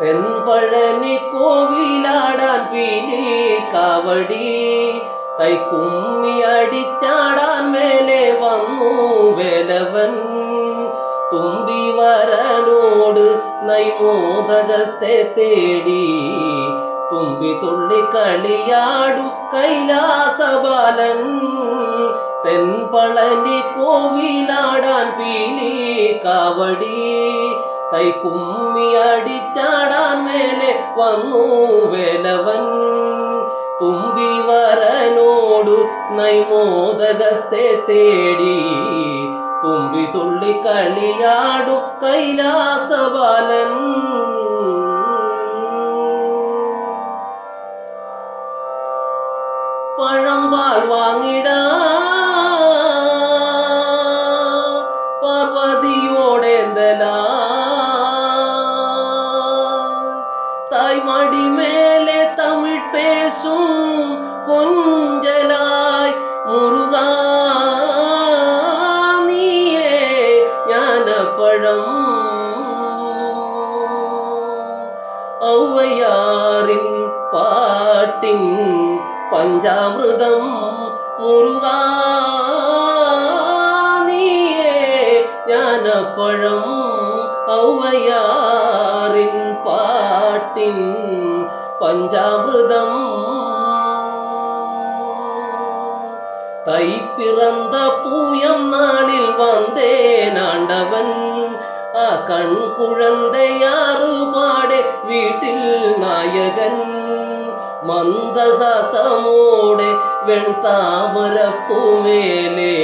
തെൻപഴനി കോവിലാടാൻ പീലി കാവടി തൈ കുമ്മി അടിച്ചാടാൻ മേലെ വന്നു വേലവൻ തുമ്പി വരനോട് നൈമോദകത്തെ തേടി തുമ്പി തുള്ളി കളിയാടും കൈലാസബാലൻ തെൻപളനി കോവിലാടാൻ പീലി കാവടി തൈ കുമ്മി അടിച്ചാടാൻ മേലെ വന്നു വേലവൻ. തുമ്പി വരനോടു നൈമോദകത്തെ തേടി. തുമ്പി തുള്ളി കളിയാടും കൈലാസബാലൻ. പാൽ വാങ്ങിട தாய்மடி மேலே தமிழ் பேசும் கொஞ்சலாய் முருகா நீயே பழம் ஔவையாரின் பாட்டின் பஞ்சாமிருதம் முருகா நீயே பழம் ஔவையார் പഞ്ചാമൃതം தை பிறந்த பூயம் நாளில் வந்தேன் ஆண்டவன் ஆ கண் குழந்தை யாரு பாடு வீட்டில் நாயகன் மந்தகாசமோடு வெண் தாமரப்பூ மேலே